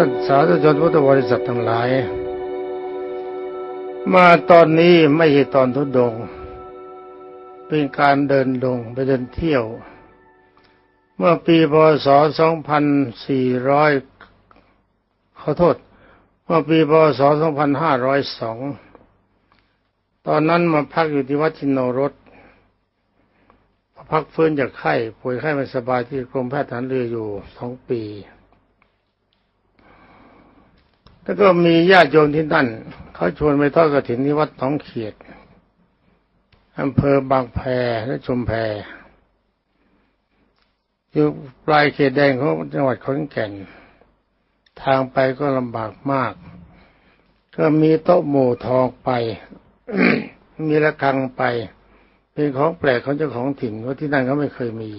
ท่านสาธุชนพุทธบริษัททั้งหลาย มาตอนนี้ไม่ใช่ตอนทุดง เป็นการเดินลงไปเดินเที่ยว เมื่อปีพศ 2400 ขอโทษ เมื่อปีพศ 2502 ตอนนั้นมาพักอยู่ที่วัดชินโนรสพักฟื้นจากไข้ป่วยไข้ไม่สบายที่กรมแพทย์ฐานเรืออยู่สองปี แล้วก็มีญาติโยมที่นั่นเขาชวนไปทอดกระถินที่วัดหนองเขียดอำเภอบางแพและชุมแพอยู่ปลายเขตแดงของจังหวัดขอนแก่น ทางไปก็ลำบากมาก ก็มีโต๊ะหมู่ทองไป มีระฆังไป เป็นของแปลกของเจ้าของถิ่นเพราะที่นั่นเขาไม่เคยมี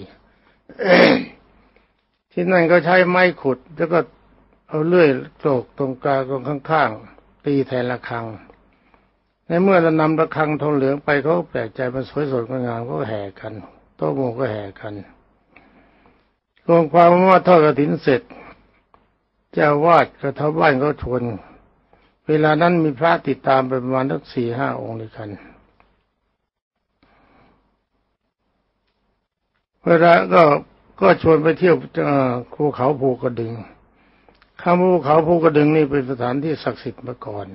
ที่นั่นก็ใช้ไม้ขุด แล้วก็ เอาเลื่อยโกรกตรงกลางตรงข้างๆตีแทนระฆังในเมื่อเรานำระฆังทองเหลืองไปเขาแปลกใจมันสวยสดงดงามก็แห่กันโต๊ะหมู่ก็แห่กันรวมความว่าทอดกระถินเสร็จเจ้าวาดกับชาวบ้านก็ชวนเวลานั้นมีพระติดตามไปประมาณสักสี่ห้าองค์ด้วยกันเวลาก็ก็ชวนไปเที่ยวภูเขาภูกระดึง ข้ามภูเขาภูกระดึงนี่เป็นสถานที่ศักดิ์สิทธิ์มาก่อน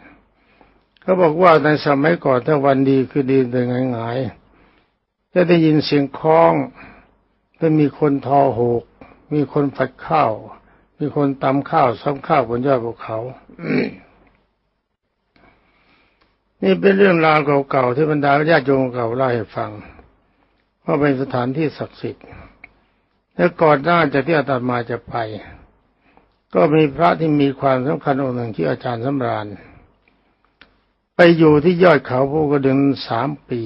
เขาบอกว่าในสมัยก่อนถ้าวันดีคือดีเดินง่ายๆจะได้ยินเสียงคล้องจะมีคนทอโหก มีคนฝัดข้าว มีคนตำข้าวซ้ำข้าวบนยอดภูเขา นี่เป็นเรื่องราวเก่าๆที่บรรดาญาติโยมเก่าเล่าให้ฟังว่าเป็นสถานที่ศักดิ์สิทธิ์และก่อนหน้าจากที่อาตมาจะไป ก็มีพระที่มีความสำคัญองค์หนึ่งที่อาจารย์สำราญ ไปอยู่ที่ยอดเขาภูกระดึงสามปี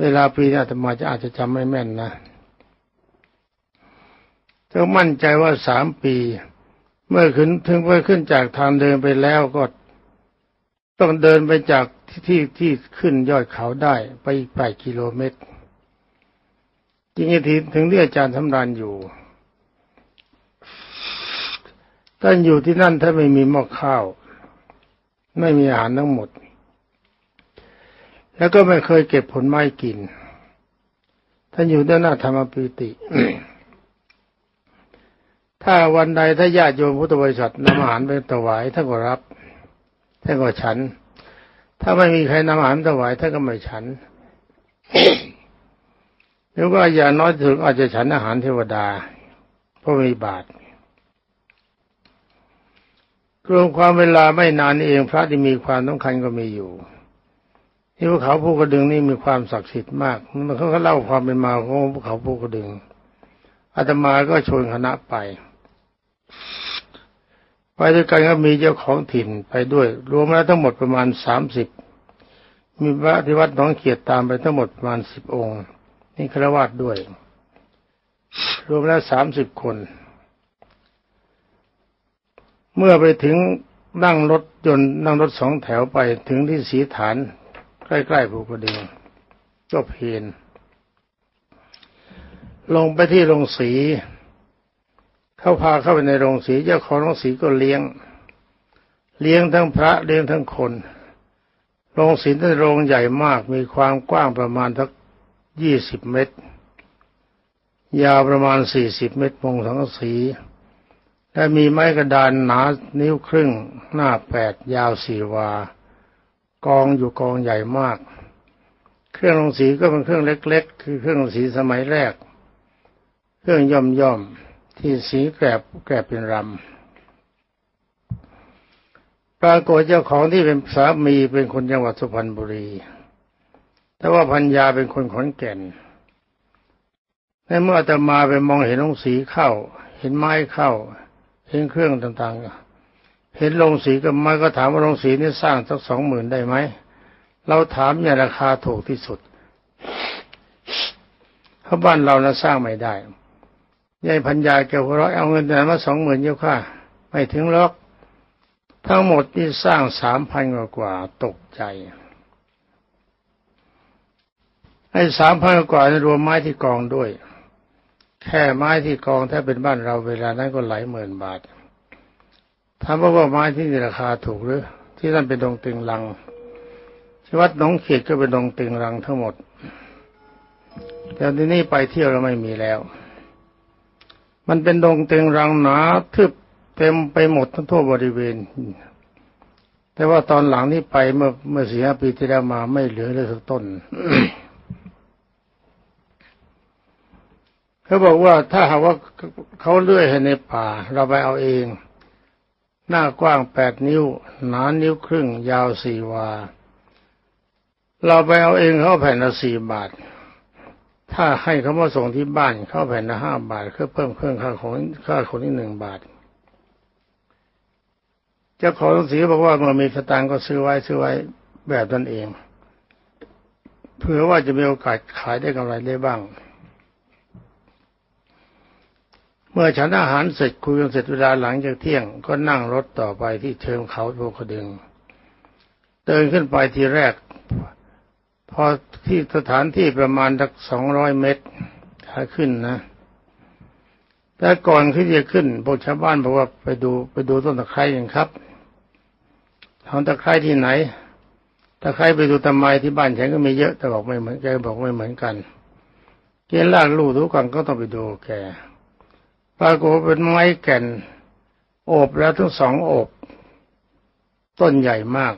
เวลาปีนี้อาตมาจะอาจจะจำไม่แม่นนะเธอมั่นใจว่าสามปี เมื่อขึ้นถึงไปขึ้นจากทางเดินไปแล้วก็ต้องเดินไปจากที่ที่ขึ้นยอดเขาได้ไปอีกแปกิโลเมตรจริงๆถึงที่อาจารย์สำราญอยู่ ท่านอยู่ที่นั่นถ้าไม่มีหม้อข้าว ไม่มีอาหารทั้งหมด แล้วก็ไม่เคยเก็บผลไม้กิน ท่านอยู่ด้านหน้าธรรมปิติ ถ้าวันใดถ้าญาติโยมพุทธบริษัทนำอาหารไปถวายท่านก็รับท่านก็ฉัน ถ้าไม่มีใครนำอาหารถวายท่านก็ไม่ฉันหรือว่าอย่างน้อยถึงอาจจะฉันอาหารเทวดาเพราะมีบาตร รวมความเวลาไม่นานนี่เองพระที่มีความสำคัญก็มีอยู่ที่ภูเขาภูกระดึงนี่มีความศักดิ์สิทธิ์มากมันเขาเล่าความเป็นมาของภูเขาภูกระดึงอาตมาก็ชวนคณะไป ไปด้วยกันก็มีเจ้าของถิ่นไปด้วย รวมแล้วทั้งหมดประมาณสามสิบมีพระที่วัดหนองเขียดตามไปทั้งหมดประมาณสิบองค์ นี่ครวาสด้วย รวมแล้วสามสิบคน เมื่อไปถึงนั่งรถยนต์นั่งรถสองแถวไปถึงที่สีฐาน ใกล้ๆภูกระดึงก็เพนลงไปที่โรงสี เขาพาเข้าไปในโรงสีเจ้าของโรงสีก็เลี้ยง เลี้ยงทั้งพระเลี้ยงทั้งคน โรงสีนั้นโรงใหญ่มากมีความกว้างประมาณทักยี่สิบเมตร ยาวประมาณสี่สิบเมตรมงสังสี และมีไม้กระดานหนานิ้วครึ่ง หน้าแปดยาวสี่วา กองอยู่กองใหญ่มาก เครื่องลงสีก็เป็นเครื่องเล็ก ๆ คือเครื่องลงสีสมัยแรก เครื่องย่อมๆที่สีแกรบแกรบเป็นรำปรากฏเจ้าของที่เป็นสามีเป็นคนจังหวัดสุพรรณบุรี แต่ว่าพัญญาเป็นคนขอนแก่นในเมื่ออาตมาไปมองเห็นลงสีเข้า เห็นไม้เข้า เห็นเครื่องต่างๆ เห็นลงสีกับไม้ก็ถามว่าลงสีนี่สร้างสักสองหมื่นได้ไหม เราถามอย่าราคาถูกที่สุดเพราะบ้านเรานะสร้างไม่ได้ยายพัญญาแกหัวเราะเอาเงินแต่มาสองหมื่นเยอะค่ะ ไม่ถึงหรอกทั้งหมดนี่สร้างสามพันกว่าตกใจไอ้สามพันกว่านี่รวมไม้ที่กองด้วย แค่ไม้ที่กองถ้าเป็นบ้านเราเวลานั้นก็หลายหมื่นบาทถามว่าว่าไม้ที่นี่ราคาถูกหรือ ที่นั่นเป็นดงตึงรังที่วัดหนองเขียดก็เป็นดงตึงรังทั้งหมด แต่ที่นี่ไปเที่ยวแล้วไม่มีแล้ว มันเป็นดงตึงรังหนาทึบเต็มไปหมดทั้งทั่วบริเวณ แต่ว่าตอนหลังนี่ไปเมื่อเมื่อสี่ห้าปีที่แล้วมาไม่เหลือเลยสักต้น เขาบอกว่าถ้าหากว่าเขาเลื่อยให้ในป่า เราไปเอาเอง หน้ากว้างแปดนิ้ว หนานิ้วครึ่ง ยาวสี่วา เราไปเอาเองเขาแผ่นละสี่บาท ถ้าให้เขามาส่งที่บ้านเขาแผ่นละห้าบาทเพื่อเพิ่มเครื่องค่าของค่าคนที่หนึ่งบาทเจ้าของหนังสือบอกว่าเมื่อมีสตางค์ก็ซื้อไว้ซื้อไว้แบบนั้นเองเผื่อว่าจะมีโอกาสขายได้กำไรได้บ้าง เมื่อฉันอาหารเสร็จคุยกันเสร็จเวลาหลังจากเที่ยง ก็นั่งรถต่อไปที่เชิงเขาภูกระดึง เดินขึ้นไปทีแรก พอที่สถานที่ประมาณสักสองร้อยเมตรขาขึ้นนะ แต่ก่อนที่จะขึ้นพวกชาวบ้านบอกว่าไปดูไปดูต้นตะไคร้กันครับทางตะไคร้ที่ไหนตะไคร้ไปดูทำไมที่บ้านฉันก็มีเยอะแต่บอกไม่เหมือนแกบอกไม่เหมือนกันเกณฑ์ลากลูกทุกกันก็ต้องไปดูแก ปรากฏว่าเป็นไม้แก่นโอบแล้วทั้งสองโอบต้นใหญ่มาก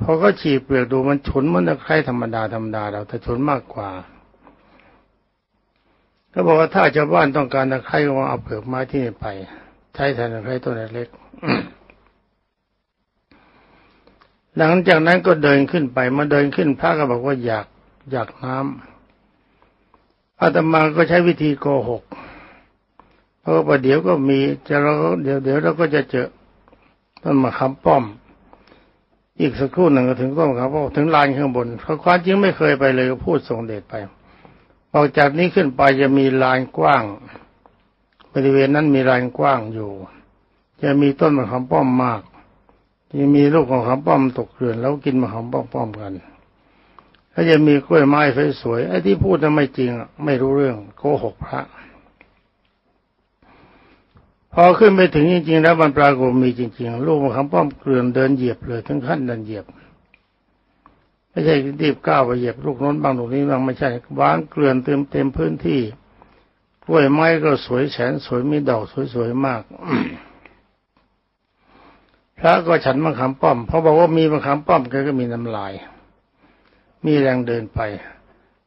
พอก็ฉีกเปลือกดูมันฉุนมันตะไคร้ธรรมดาธรรมดาเราแต่ฉุนมากกว่าก็บอกว่าถ้าชาวบ้านต้องการตะไคร้ก็มาเอาเปลือกไม้ที่นี่ไป ใช้แทนตะไคร้ต้นเล็กหลังจากนั้นก็เดินขึ้นไปมาเดินขึ้นพระก็บอกว่าอยากอยากน้ำอาตมาก็ใช้วิธีโกหก เพราะว่าเดี๋ยวก็มีจะเราเดี๋ยวเดี๋ยวเราก็จะเจอต้นมะขามป้อม อีกสักครู่หนึ่งก็ถึงต้นมะขามป้อมถึงลานข้างบนเพราะความจริงไม่เคยไปเลยก็พูดส่งเดชไปออกจากนี้ขึ้นไปจะมีลานกว้าง บริเวณนั้นมีลานกว้างอยู่ จะมีต้นมะขามป้อมมากจะมีลูกมะขามป้อมตกเกลื่อนแล้วกินมะขามป้อมป้อมกันแล้วจะมีกล้วยไม้สวยๆไอ้ที่พูดนั้นไม่จริงอะไม่รู้เรื่องโกหกพระ พอขึ้นไปถึงจริงๆแล้วมันปรากฏมีจริง ๆ ลูกมะขามป้อมเกลื่อนเดินเหยียบเลยถึงขั้นเดินเหยียบ ไม่ใช่รีบก้าวไปเหยียบลูกน้นบางลูกนี้บางไม่ใช่วางเกลื่อนเต็มเต็มพื้นที่กล้วยไม้ก็สวยแสนสวยมีดอกสวยๆมากพระก็ฉันมะขามป้อมเพราะบอกว่ามีมะขามป้อมแกก็มีน้ำลาย มีแรงเดินไป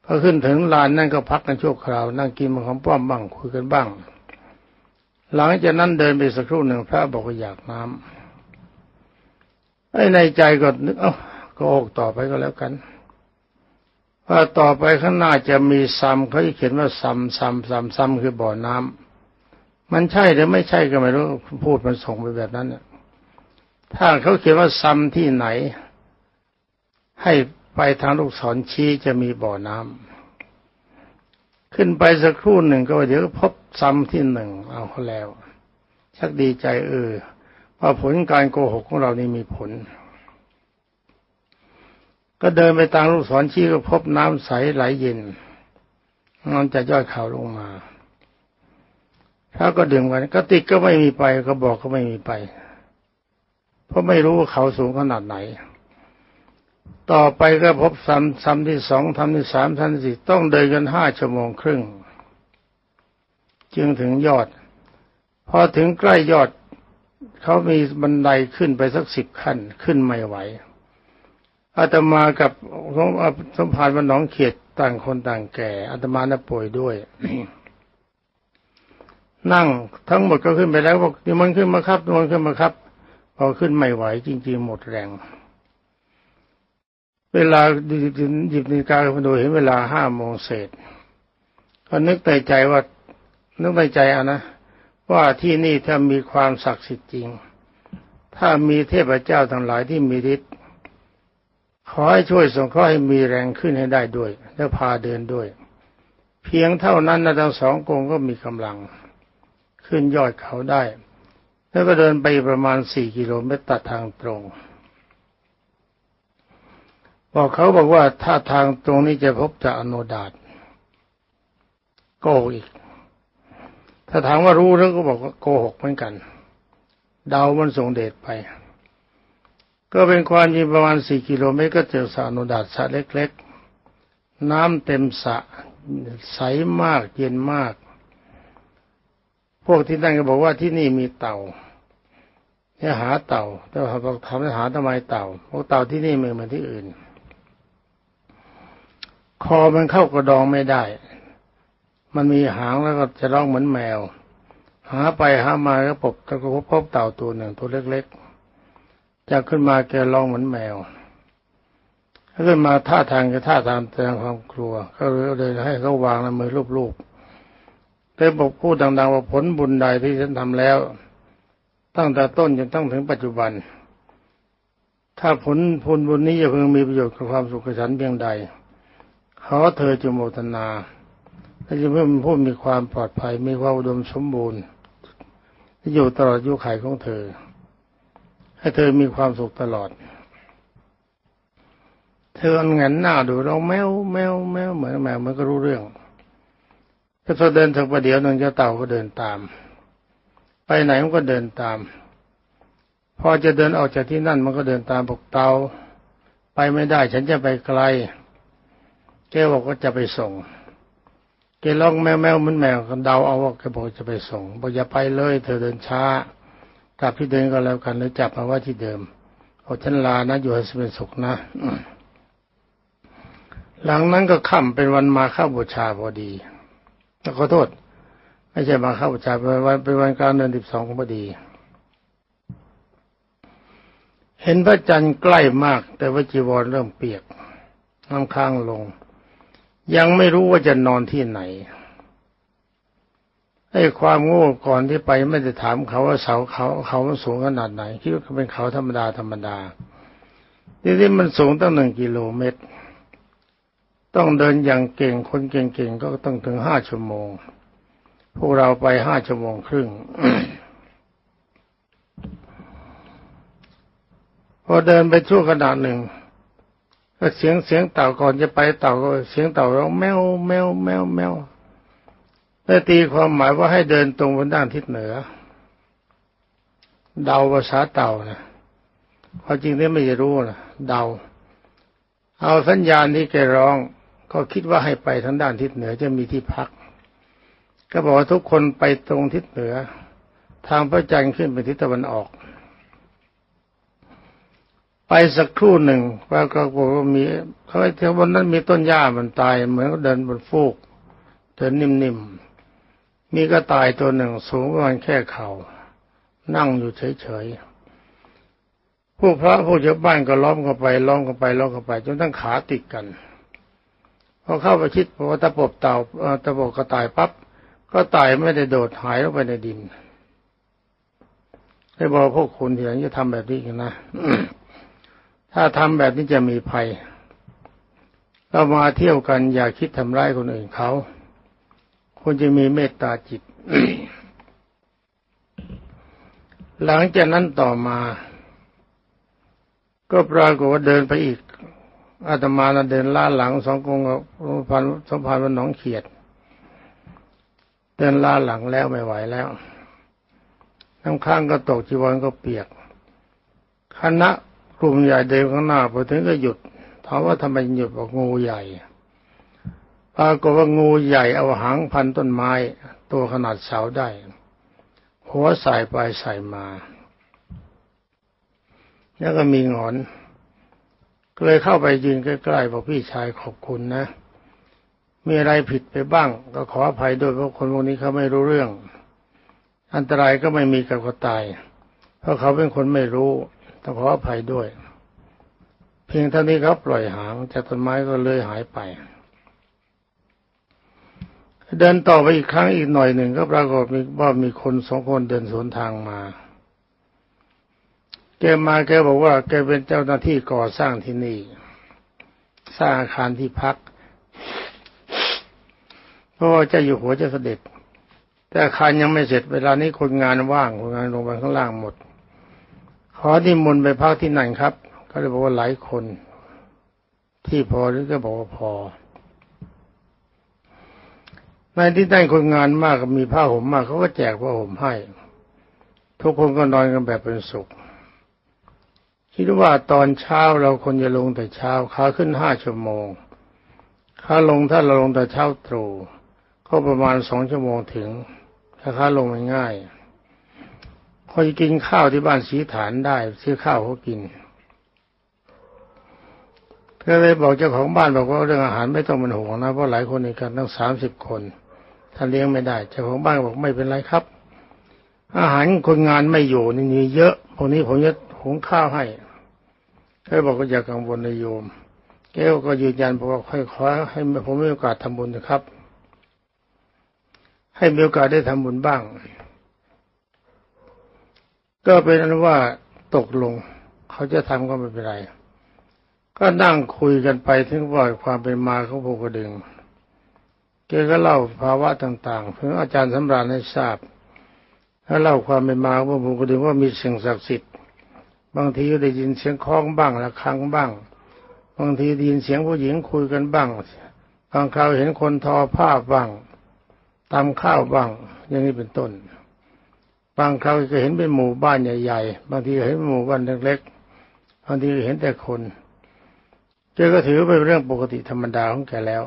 พอขึ้นถึงลานนั่นก็พักกันชั่วคราว นั่งกินมะขามป้อมบ้างคุยกันบ้าง หลังจากนั้นเดินไปสักครู่หนึ่งพระบอกว่าอยากน้ำไอ้ในใจก็นึกเอ้าก็ออกต่อไปก็แล้วกันว่าต่อไปข้างหน้าจะมีซัมเขาจะเขียนว่าซัมซัมซัมซัมคือบ่อน้ำมันใช่หรือไม่ใช่ก็ไม่รู้พูดมันส่งไปแบบนั้นน่ะถ้าเขาเขียนว่าซัมที่ไหน ให้ไปทางลูกศรชี้จะมีบ่อน้ำ ขึ้นไปสักครู่หนึ่งก็เดี๋ยวพบซ้ำที่หนึ่งเอาเขาแล้ว ชักดีใจเออว่าผลการโกหกของเรานี่มีผล ก็เดินไปตามลูกศรชี้ก็พบน้ำใสไหลเย็นนอนจากยอดเขาลงมาพระก็ดื่มกันก็ติกก็ไม่มีไปก็บอกก็ไม่มีไป เพราะไม่รู้ว่าเขาสูงขนาดไหน ต่อไปก็พบซ้ำซ้ำที่สองทำที่สามทำที่สี่ต้องเดินกันห้าชั่วโมงครึ่ง จึงถึงยอด พอถึงใกล้ยอดเขามีบันไดขึ้นไปสักสิบขั้นขึ้นไม่ไหวอาตมากับสมภารวันหนองเขียดต่างคนต่างแก่อาตมาน่ะป่วยด้วย นั่งทั้งหมดก็ขึ้นไปแล้วบอกนี่มันขึ้นมาครับนี่มันขึ้นมาครับ พอขึ้นไม่ไหวจริงๆหมดแรง เวลาหยิบนาฬิกาขึ้นมาดูเห็นเวลาห้าโมงเศษก็นึกในใจว่านึกในใจเอานะว่าที่นี่ถ้ามีความศักดิ์สิทธิ์จริง ถ้ามีเทพเจ้าทั้งหลายที่มีฤทธิ์ขอให้ช่วยส่งข้อให้มีแรงขึ้นให้ได้ด้วย และพาเดินด้วย เพียงเท่านั้นนะทั้งสองกงก็มีกำลัง ขึ้นยอดเขาได้ แล้วก็เดินไปประมาณสี่กิโลเมตรตัดทางตรง บอกเขาบอกว่าถ้าทางตรงนี้จะพบจะอโนดาตโกหกอีก ถ้าถามว่ารู้แล้วก็บอกว่าโกหกเหมือนกัน เดามันส่งเดชไป ก็เป็นความจริงประมาณสี่กิโลเมตรก็เจอสระอนุดาตสระเล็ก ๆ น้ำเต็มสระใสมากเย็นมาก พวกที่นั่นก็บอกว่าที่นี่มีเต่าเนี่ยหาเต่าแต่ว่าเราทำให้หาทำไมเต่าเพราะเต่าที่นี่ไม่เหมือนที่อื่น คอมันเข้ากระดองไม่ได้ มันมีหางแล้วก็จะร้องเหมือนแมว หาไปหามาก็พบก็พบเต่าตัวหนึ่งตัวเล็กๆจะขึ้นมาแกร้องเหมือนแมวขึ้นมาท่าทางก็ท่าทางแสดงความกลัว ก็เลยให้เขาวางในมือลูบๆได้บอกพูดดังๆว่าผลบุญใดที่ฉันทำแล้ว ตั้งแต่ต้นจนตั้งถึงปัจจุบัน ถ้าผลผลบุญนี้จะเพิ่งมีประโยชน์กับความสุขฉันเพียงใด ขอเธอจงโมทนาและจะเพิ่มผู้มีความปลอดภัยมีความอุดมสมบูรณ์อยู่ตลอดอายุขัยของเธอ ให้เธอมีความสุขตลอด เธอเงันหน้าดูเราแมวแมวแมวเหมือนแมวมันก็รู้เรื่องก็พอเดินถึงประเดี๋ยวนึงเจ้าเต่าก็เดินตาม ไปไหนมันก็เดินตาม พอจะเดินออกจากที่นั่นมันก็เดินตามปกเต่าไปไม่ได้ ฉันจะไปไกล แกบอกว่าจะไปส่งแกร้องแมวแมวมันแมวกันเดาเอาว่าแกบอกจะไปส่งบอกอย่าไปเลย เธอเดินช้ากลับที่เดินก็แล้วกันแล้วจับมาว่าที่เดิมโอ้ฉันลานะอยู่ให้เป็นสุขนะหลังนั้นก็ค่ำเป็นวันมาข้าบูชาพอดีขอโทษ ไม่ใช่มาข้าบูชาเป็นวันเป็นวันกลางเดือนสิบสองพอดี เห็นพระจันทร์ใกล้มาก แต่ว่าจีวรเริ่มเปียกน้ำค้างลง ยังไม่รู้ว่าจะนอนที่ไหนไอ้ความโง่ก่อนที่ไปไม่ได้ถามเขาว่าเสาเขาเขามันสูงขนาดไหนคิดว่าเป็นเขาธรรมดาธรรมดาทีนี้มันสูงตั้งหนึ่งกิโลเมตร ต้องเดินอย่างเก่งคนเก่งๆก็ต้องถึงห้าชั่วโมง พวกเราไปห้าชั่วโมงครึ่งพอเดินไปชั่วขนาดหนึ่ง ก็เสียงเสียงเต่าก่อนจะไปเต่าก็เสียงเต่าร้องแมวแมวแมวแมวได้ตีความหมายว่าให้เดินตรงบนด้านทิศเหนือ เดาภาษาเต่านะความจริงนี่ไม่รู้นะเดา เอาสัญญาณที่แกร้อง ก็คิดว่าให้ไปทางด้านทิศเหนือจะมีที่พัก ก็บอกว่าทุกคนไปตรงทิศเหนือ ทางพระจันทร์ขึ้นไปทิศตะวันออก ไปสักครู่หนึ่งปรากฏว่ามีเขาไอ้ที่บนนั้นมีต้นหญ้ามันตาย เหมือนก็เดินบนฟูกเดินนิ่มๆ มีกระต่ายตัวหนึ่งสูงประมาณแค่เขา่า นั่งอยู่เฉยๆ ผู้พระผู้เจ้าบ้านก็ล้อมเข้าไปล้อมเข้าไปล้อมเข้าไปจนทั้งขาติดกันพอเข้าไปคิดพอตะปบเต่าตะปบกระต่ายปั๊บก็ตายไม่ได้โดดหายลงไปในดินได้บอกพวกคุณที่หลังจะทำแบบนี้กันนะ ถ้าทำแบบนี้จะมีภัย เรามาเที่ยวกันอย่าคิดทำร้ายคนอื่นเขาควรจะมีเมตตาจิต หลังจากนั้นต่อมา ก็ปรากฏว่าเดินไปอีกอาตมาเดินล่าหลังสองกงกับพันสมพันธ์วันหนองเขียด เดินล่าหลังแล้วไม่ไหวแล้ว น้ำข้างก็ตกจีวรก็เปียก คณะ ลุ่มใหญ่เดินข้างหน้าพอถึงก็หยุดถามว่าทำไมหยุดบอกงูใหญ่ปรากฏว่างูใหญ่เอาหางพันต้นไม้ ตัวขนาดเสาได้หัวใส่ไปใส่มา แล้วก็มีงอนก็เลยเข้าไปยืนใกล้ๆบอกพี่ชายขอบคุณนะ มีอะไรผิดไปบ้าง ก็ขออภัยด้วยเพราะคนพวกนี้เขาไม่รู้เรื่อง อันตรายก็ไม่มีกับก็ตาย เพราะเขาเป็นคนไม่รู้ ต้องขออภัยด้วย เพียงเท่านี้เขาปล่อยหางจากต้นไม้ก็เลยหายไป เดินต่อไปอีกครั้งอีกหน่อยหนึ่งก็ปรากฏว่ามีคนสองคนเดินสวนทางมา แกมาแกบอกว่า แกเป็นเจ้าหน้าที่ก่อสร้างที่นี่ สร้างอาคารที่พักเพราะว่าจะอยู่หัวจะเสด็จ แต่อาคารยังไม่เสร็จเวลานี้คนงานว่างคนงานลงไปข้างล่างหมด ขอที่มนไปพักที่ไหนครับก็เลยบอกว่าหลายคน ที่พอหรือก็บอกว่าพอในที่ได้คนงานมากมีผ้าห่มมากเขาก็แจกผ้าห่มให้ ทุกคนก็นอนกันแบบเป็นสุข คิดว่าตอนเช้าเราควรจะลงแต่เช้าขาขึ้นห้าชั่วโมงขาลงถ้าเราลงแต่เช้าตรู่ก็ประมาณสองชั่วโมงถึงถ้าขาลงมันง่าย พอจะกินข้าวที่บ้านสีฐานได้ ซื้อข้าวเขากินก็เลยบอกเจ้าของบ้านบอกว่าเรื่องอาหารไม่ต้องเป็นห่วงนะเพราะหลายคนในกันตั้งสามสิบคนถ้าเลี้ยงไม่ได้เจ้าของบ้านบอกไม่เป็นไรครับ อาหารคนงานไม่อยู่นี่มีเยอะพวกนี้ผมจะหุงข้าวให้เขาบอกก็อย่ากังวลนายโยมแกก็ยืนยันบอกว่าค่อยขอให้ผมมีโอกาสทำบุญนะครับ ให้มีโอกาสได้ทำบุญบ้าง ก็เป็นอันว่าตกลง เขาจะทำก็ไม่เป็นไร ก็นั่งคุยกันไปถึงว่าความเป็นมาของภูกระดึงแกก็เล่าภาวะต่างๆเพื่ออาจารย์สำราญให้ทราบแล้วเล่าความเป็นมาของภูกระดึงว่ามีสิ่งศักดิ์สิทธิ์ บางทีก็ได้ยินเสียงคล้องบ้างระฆังบ้าง บางทีได้ยินเสียงผู้หญิงคุยกันบ้างบางคราวเห็นคนทอผ้าบ้างตำข้าวบ้าง อย่างนี้เป็นต้น บางคราวก็เห็นเป็นหมู่บ้านใหญ่ๆ บางทีเห็นหมู่บ้านเล็กๆ บางทีเห็นแต่คนเจก็ถือเป็นเรื่องปกติธรรมดาของแกแล้ว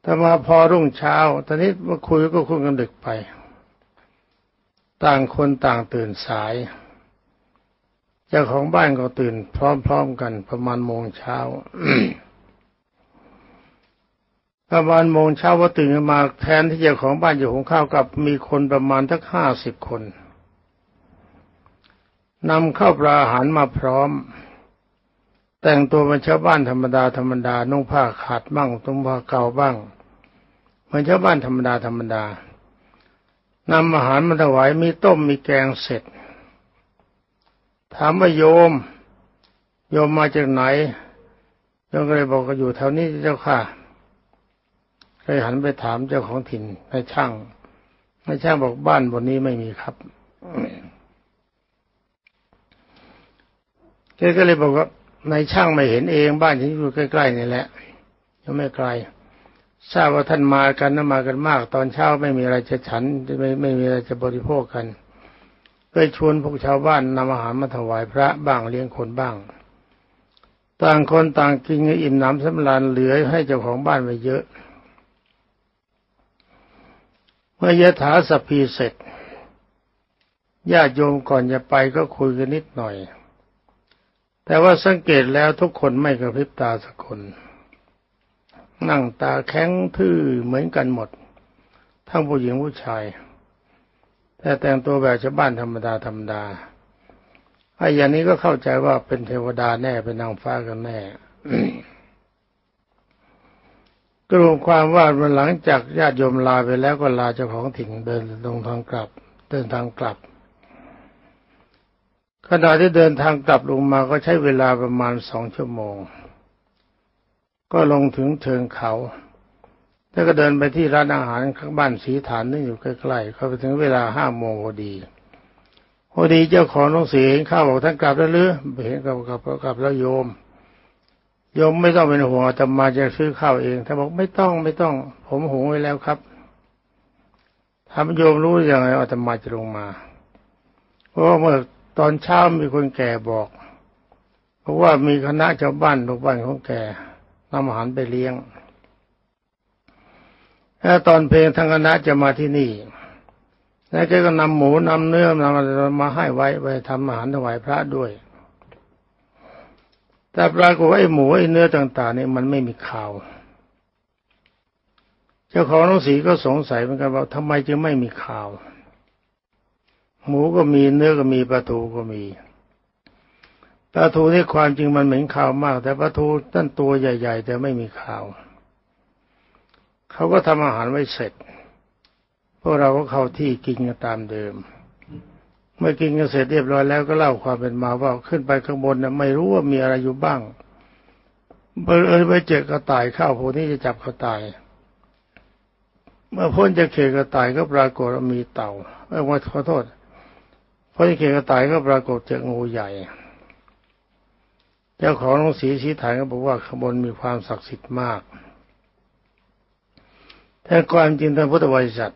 แต่มาพอรุ่งเช้า ตอนนี้มาคุยก็คุยกันดึกไป ต่างคนต่างตื่นสาย เจ้าของบ้านก็ตื่นพร้อมๆกันประมาณโมงเช้า ประมาณโมงเช้าว่าตื่นมาแทนที่เจ้าของบ้านจะหุงข้าวกับมีคนประมาณทักห้าสิบคนนำข้าวปลาอาหารมาพร้อม แต่งตัวเป็นชาวบ้านธรรมดาธรรมดานุ่งผ้าขาดบ้างตุ้งผ้าเก่าบ้างเหมือนชาวบ้านธรรมดาธรรมดานำอาหารมาถวายมีต้มมีแกงเสร็จ ถามว่าโยม โยมมาจากไหนโยมก็เลยบอกก็อยู่แถวนี้เจ้าค่ะ เลยหันไปถามเจ้าของถิ่นนายช่างนายช่างบอกบ้านบนนี้ไม่มีครับแกก็เลยบอกว่านายช่างไม่เห็นเองบ้านฉันอยู่ใกล้ๆนี่แหละยังไม่ไกลทราบว่าท่านมากันนะมากันมาก ตอนเช้าไม่มีอะไรจะฉันไม่ไม่มีอะไรจะบริโภคกันก็ชวนพวกชาวบ้านนำอาหารมาถวายพระบ้างเลี้ยงคนบ้าง ต่างคนต่างกินอิ่มหนำสำราญเหลือให้เจ้าของบ้านไว้เยอะ เมื่อยถาสพีเสร็จญาติโยมก่อนจะไปก็คุยกันนิดหน่อย แต่ว่าสังเกตแล้วทุกคนไม่กระพริบตาสักคน นั่งตาแข็งทื่อเหมือนกันหมด ทั้งผู้หญิงผู้ชาย แต่แต่งตัวแบบชาวบ้านธรรมดาธรรมดาไอ้อย่างนี้ก็เข้าใจว่าเป็นเทวดาแน่เป็นนางฟ้ากันแน่ กรวมความว่าวันหลังจากญาติโยมลาไปแล้วก็ลาเจ้าของถิ่นเดินลงทางกลับ เดินทางกลับขณะที่เดินทางกลับลงมาก็ใช้เวลาประมาณสองชั่วโมง ก็ลงถึงเชิงเขา แล้วก็เดินไปที่ร้านอาหารข้างบ้านสีฐานนี่อยู่ใกล้ๆเขาไปถึงเวลาห้าโมงพอดีพอดีเจ้าของน้องสีเห็นข้าวบอกท่านกลับแล้วหรือเห็นกลับกลับกลับแล้วโยม โยมไม่ต้องเป็นห่วงแต่มาจะซื้อข้าวเองท่านบอกไม่ต้องไม่ต้อง ผมหุงไว้แล้วครับทำโยมรู้ยังไงอาตมาจะลงมา เพราะว่าเมื่อตอนเช้ามีคนแก่บอกเพราะว่ามีคณะชาวบ้านลูกบ้านของแกนำอาหารไปเลี้ยงแล้วตอนเพลงทางคณะจะมาที่นี่ แล้วแกก็นำหมูนำเนื้อนำอะไรมาให้ไว้ไว้ทำอาหารถวายพระด้วย แต่ปรากฏว่าไอ้หมูไอ้เนื้อต่างๆนี่มันไม่มีข่าว เจ้าของหนังสีก็สงสัยเหมือนกันว่าทำไมจึงไม่มีข่าว หมูก็มีเนื้อก็มีปลาทูก็มีปลาทูนี่ความจริงมันเหม็นข่าวมาก แต่ปลาทูตั้นตัวใหญ่ ๆ แต่ไม่มีข่าวเขาก็ทำอาหารไว้เสร็จพวกเราก็เข้าที่กินกันตามเดิม เมื่อกินกันเสร็จเรียบร้อยแล้วก็เล่าความเป็นมาว่าขึ้นไปข้างบนน่ะไม่รู้ว่ามีอะไรอยู่บ้างเบอเอไปเจอกระต่ายข้าวพวกนี้จะจับกระต่าย เมื่อพ้นจะเขกระต่ายก็ปรากฏว่ามีเต่าเออขอโทษพ้นจะเขกระต่ายก็ปรากฏเจองูใหญ่ เจ้าของหนังสือชี้ถ่ายก็บอกว่าข้างบนมีความศักดิ์สิทธิ์มากแต่ความจริงทางพุทธบริษัท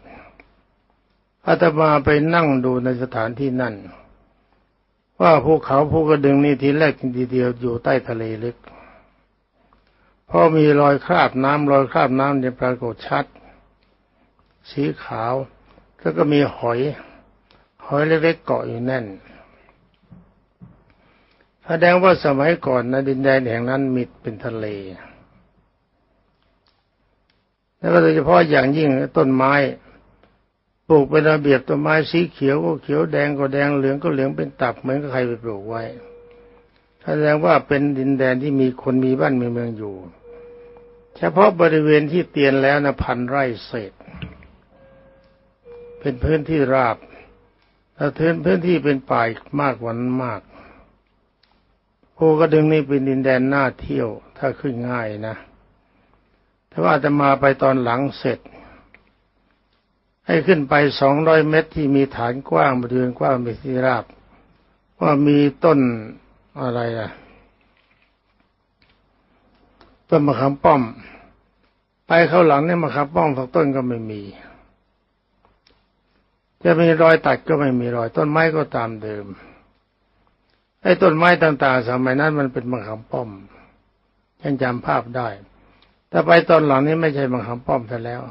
อาตมาไปนั่งดูในสถานที่นั่น ว่าภูเขาภูกระดึงนี่ทีแรกทีเดียวอยู่ใต้ทะเลลึกพอมีรอยคราบน้ำรอยคราบน้ำเนี่ยปรากฏชัด สีขาว แล้วก็มีหอย หอยเล็กๆเกาะอยู่แน่นแสดงว่าสมัยก่อนนะดินแดนแห่งนั้นมีเป็นทะเลแล้วก็โดยเฉพาะอย่างยิ่งต้นไม้ ปลูกเป็นระเบียบต้นไม้สีเขียวก็เขียวแดงก็แดงเหลืองก็เหลืองเป็นตับเหมือนกับใครไปปลูกไว้แสดงว่าเป็นดินแดนที่มีคนมีบ้านมีเมืองอยู่ เฉพาะบริเวณที่เตียนแล้วนะพันไร่เศษ เป็นพื้นที่ราบแต่เทินพื้นที่เป็นป่าอีกมากกว่านั้นมากภูกระดึงนี่เป็นดินแดนน่าเที่ยว ถ้าขึ้นง่ายนะแต่ว่าอาจะมาไปตอนหลังเสร็จ ให้ขึ้นไปสองร้อยเมตรที่มีฐานกว้างบริเวณกว้างเป็นที่ราบว่ามีต้นอะไรอะต้นมะขามป้อม ไปเข้าหลังเนี่ยมะขามป้อมฝักต้นก็ไม่มี จะมีรอยตัดก็ไม่มีรอย ต้นไม้ก็ตามเดิมไอ้ต้นไม้ต่างๆสมัยนั้นมันเป็นมะขามป้อมยังจำภาพได้ แต่ไปตอนหลังนี้ไม่ใช่มะขามป้อมซะแล้ว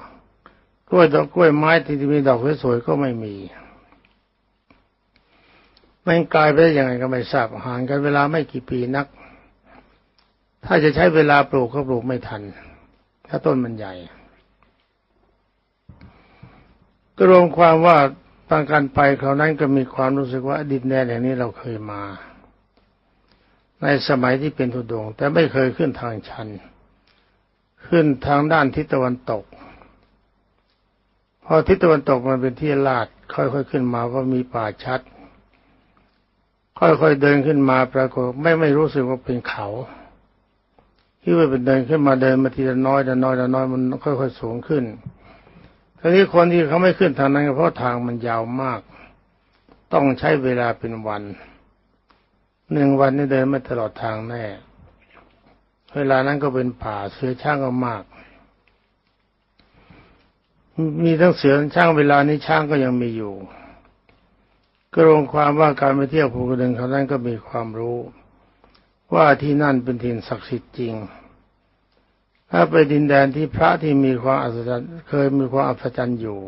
กล้วยดอกกล้วยไม้ที่มีดอกสวยๆก็ไม่มีมันกลายไปได้ยังไงก็ไม่ทราบห่างกันเวลาไม่กี่ปีนัก ถ้าจะใช้เวลาปลูกก็ปลูกไม่ทัน ถ้าต้นมันใหญ่ก็รวมความว่าตางการไปคราวนั้นก็มีความรู้สึกว่าดินแดนแห่งนี้เราเคยมา ในสมัยที่เป็นทุดง แต่ไม่เคยขึ้นทางชัน ขึ้นทางด้านทิศตะวันตก พอทิศตะวันตกมันเป็นที่ลาด ค่อยๆขึ้นมาก็มีป่าชัด ค่อยๆเดินขึ้นมาปรากฏไม่ไม่รู้สึกว่าเป็นเขาคิดว่าเป็นเดินขึ้นมาเดินมาทีละน้อยละน้อยละน้อยมันค่อยๆสูงขึ้นทีนี้คนที่เขาไม่ขึ้นทางนั้นเพราะทางมันยาวมาก ต้องใช้เวลาเป็นวันหนึ่งวันนี่เดินไม่ตลอดทางแน่ เวลานั้นก็เป็นป่าเสือช่างก็มาก มีทั้งเสือช่างเวลานี้ช่างก็ยังมีอยู่ก็รวมความว่าการไปเที่ยวภูกระดึงเขานั้นก็มีความรู้ ว่าที่นั่นเป็นถิ่นศักดิ์สิทธิ์จริง ถ้าไปดินแดนที่พระที่มีความอัศจรรย์เคยมีความอัศจรรย์อยู่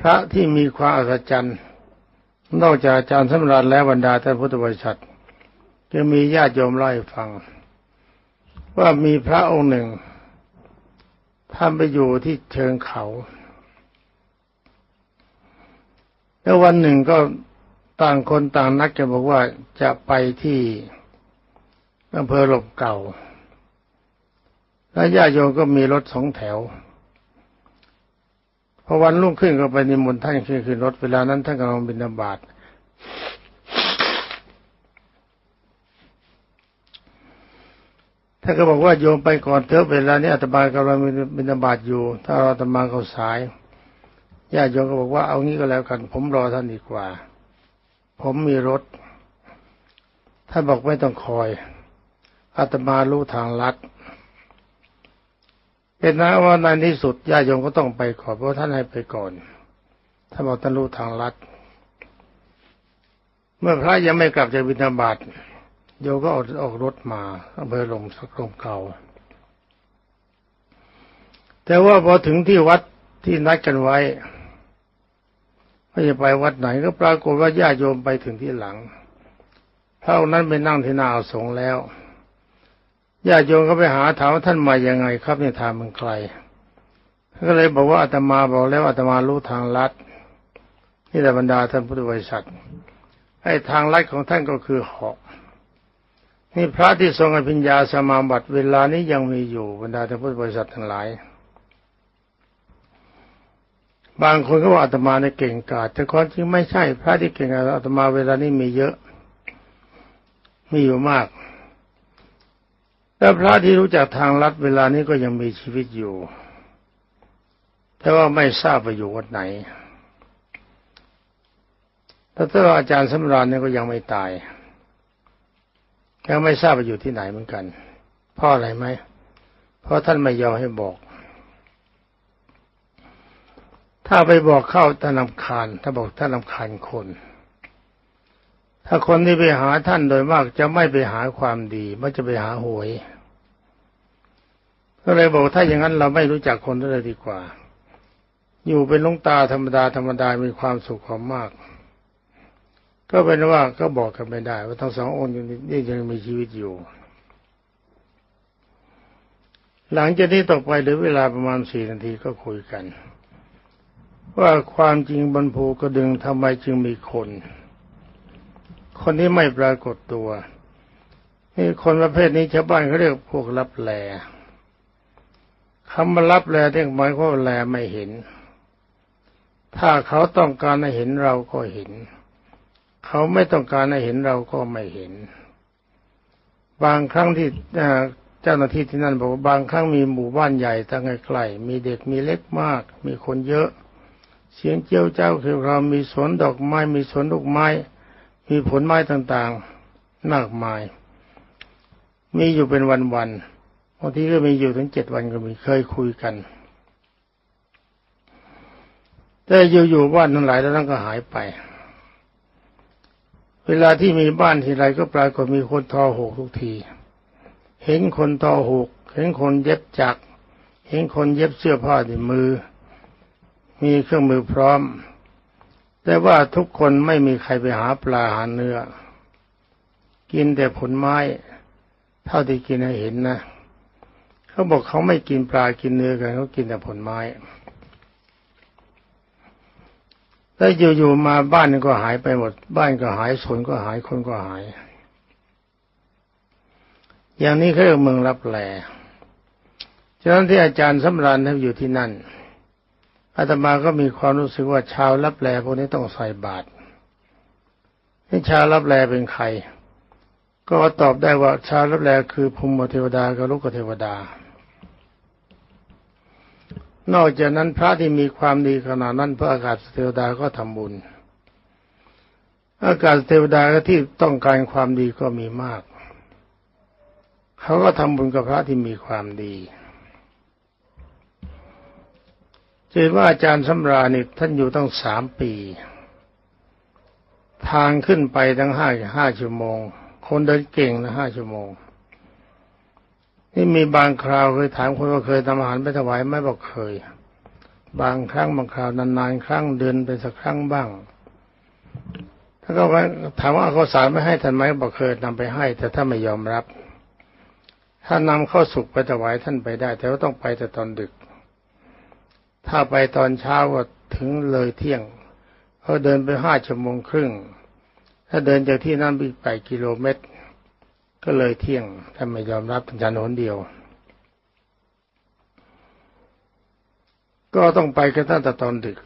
พระที่มีความอัศจรรย์นอกจากอาจารย์สมราญและบรรดาท่านพุทธบริษัทจะมีญาติโยมเล่าให้ฟัง ว่ามีพระองค์หนึ่ง ท่านไปอยู่ที่เชิงเขา แล้ววันหนึ่งก็ต่างคนต่างนักกันบอกว่าจะไปที่อำเภอหลบเก่า แล้วญาติโยมก็มีรถสองแถวพอวันรุ่งขึ้นก็ไปนิมนต์ท่านขึ้นขึ้นรถเวลานั้นท่านกำลังบิณฑบาต ท่านก็บอกว่าโยมไปก่อนเถอะเวลานี้อาตมากำลังบิณฑบาตอยู่ ถ้าอาตมาเขาสายญาติโยมก็บอกว่าเอางี้ก็แล้วกัน ผมรอท่านดีกว่า ผมมีรถท่านบอกไม่ต้องคอยอาตมารู้ทางลัดเป็นนะว่าในที่สุดญาติโยมก็ต้องไปก่อนเพราะท่านให้ไปก่อนท่านบอกท่านรู้ทางลัด เมื่อพระยังไม่กลับจากบิณฑบาต โยมก็ออกออกรถมาอำเภอลมสักลมเก่า แต่ว่าพอถึงที่วัดที่นัดกันไว้ว่าจะไปวัดไหนก็ปรากฏว่าญาติโยมไปถึงที่หลังพระองค์นั้นไปนั่งที่หน้าอาสงแล้วญาติโยมก็ไปหาถามว่าท่านมายังไงครับในทางมันไกลก็เลยบอกว่าอาตมาบอกแล้วอาตมารู้ทางลัดนี่แต่บรรดาท่านพุทธบริษัทไอ้ทางลัดของท่านก็คือหอก นี่พระที่ทรงอภิญญาสมาบัติเวลานี้ยังมีอยู่บรรดาท่านพุทธบริษัททั้งหลาย บางคนก็ว่าอาตมาในเก่งกาจแต่ความจริงไม่ใช่ พระที่เก่งกาจอาตมาเวลานี้มีเยอะ มีอยู่มากแต่พระที่รู้จักทางลัดเวลานี้ก็ยังมีชีวิตอยู่แต่ว่าไม่ทราบไปอยู่วัดไหนแต่ถ้าอาจารย์สำราญเนี่ยก็ยังไม่ตาย ยังไม่ทราบไปอยู่ที่ไหนเหมือนกันเพราะอะไรไหมเพราะท่านไม่ยอมให้บอก ถ้าไปบอกเข้าท่านลำคาญถ้าบอกท่านลำคาญคน ถ้าคนที่ไปหาท่านโดยมากจะไม่ไปหาความดีไม่จะไปหาหวยก็เลยบอกถ้าอย่างนั้นเราไม่รู้จักคนเลยดีกว่า อยู่เป็นลุงตาธรรมดาธรรมดามีความสุขความมาก ก็เป็นว่าก็บอกกันไม่ได้ ว่าทั้งสององค์ยังยังมีชีวิตอยู่ หลังจากนี้ต่อไปเหลือเวลาประมาณสี่นาทีก็คุยกัน ว่าความจริงบนภูกระดึงทำไมจึงมีคน คนที่ไม่ปรากฏตัวนี่คนประเภทนี้ชาวบ้านเขาเรียกพวกรับแลคำว่ารับแลเรียกหมายความว่าแลไม่เห็น ถ้าเขาต้องการให้เห็นเราก็เห็น เขาไม่ต้องการให้เห็นเราก็ไม่เห็น บางครั้งที่เจ้าหน้าที่ที่นั่นบอกว่าบางครั้งมีหมู่บ้านใหญ่ตั้งใกลๆมีเด็กมีเล็กมาก มีคนเยอะ เสียงเจียวเจ้าคือเรามีสวนดอกไม้ มีสวนลูกไม้ มีผลไม้ต่างๆมากมาย มีอยู่เป็นวันๆบางทีก็มีอยู่ถึงเจ็ดวันก็มีเคยคุยกันแต่อยู่ๆบ้านทั้งหลายแล้วนั้นก็หายไป เวลาที่มีบ้านทีไรก็ปรากฏมีคนทอหกทุกที เห็นคนทอหกเห็นคนเย็บจัก เห็นคนเย็บเสื้อผ้าในมือ มีเครื่องมือพร้อม แต่ว่าทุกคนไม่มีใครไปหาปลาหาเนื้อ กินแต่ผลไม้ เท่าที่กินให้เห็นนะ เขาบอกเขาไม่กินปลากินเนื้อกันเขากินแต่ผลไม้ แล้วอยู่ๆมาบ้านก็หายไปหมด บ้านก็หายสวนก็หายคนก็หาย อย่างนี้เขาเรียกเมืองรับแลฉะนั้นที่อาจารย์สำราญท่านอยู่ที่นั่นอาตมาก็มีความรู้สึกว่าชาวรับแลพวกนี้ต้องใส่บาตรให้ชาวรับแลเป็นใคร ก็ตอบได้ว่าชาวรับแลคือภูมิเทวดากับลูกเทวดา นอกจากนั้นพระที่มีความดีขนาดนั้นพระอากาศเทวดาก็ทำบุญ อากาศเทวดาที่ต้องการความดีก็มีมาก เขาก็ทำบุญกับพระที่มีความดีเจอว่าอาจารย์สำราญนี่ท่านอยู่ตั้งสามปี ทางขึ้นไปตั้งห้าห้าชั่วโมง คนเดินเก่งนะห้าชั่วโมง นี่มีบางคราวเคยถามคนว่าเคยทำอาหารไปถวายไหมบอกเคย บางครั้งบางคราวนานๆครั้งเดือนไปสักครั้งบ้างถ้าก็ถามว่าเขาสารไม่ให้ท่านไหมบอกเคยนำไปให้ แต่ถ้าไม่ยอมรับ ถ้านำข้าวสุกไปถวายท่านไปได้ แต่ว่าต้องไปแต่ตอนดึก ถ้าไปตอนเช้าก็ถึงเลยเที่ยงเขาเดินไปห้าชั่วโมงครึ่ง ถ้าเดินจากที่นั่นไปไปกิโลเมตร ก็เลยเที่ยงท่านไม่ยอมรับทันจานหนเดียว ก็ต้องไปกันตั้งแต่ตอนดึก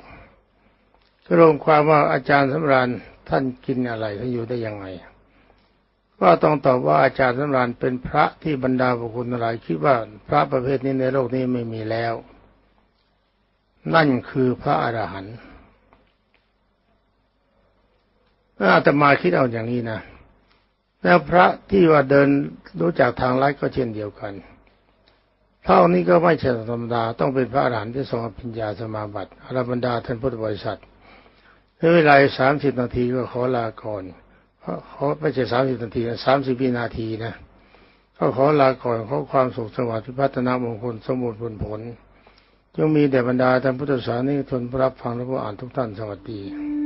ก็รวมความว่าอาจารย์สำราญท่านกินอะไรท่านอยู่ได้ยังไง ก็ต้องตอบว่าอาจารย์สำราญเป็นพระที่บรรดาบุคคลหลายคิดว่าพระประเภทนี้ในโลกนี้ไม่มีแล้ว นั่นคือพระอรหันต์อาตมาคิดเอาอย่างนี้นะ แล้วพระที่ว่าเดินรู้จักทางลัดก็เช่นเดียวกันเท่านี้ก็ไม่ใช่ธรรมดาต้องเป็นพระอรหันต์ที่ทรงปัญญาสมาบัติอรบรรดาท่านพุทธบริษัทเวลาสามสิบนาทีก็ขอลาก่อนเขาไม่ใช่สามสิบนาทีสามสิบวินาทีนะก็ขอลาก่อนขอความสุขสวัสดิ์พิพัฒนามงคลสมบูรณ์ผลผลจงมีแด่บรรดาท่านพุทธศาสนิกชนผู้รับฟังและผู้อ่านทุกท่านสวัสดี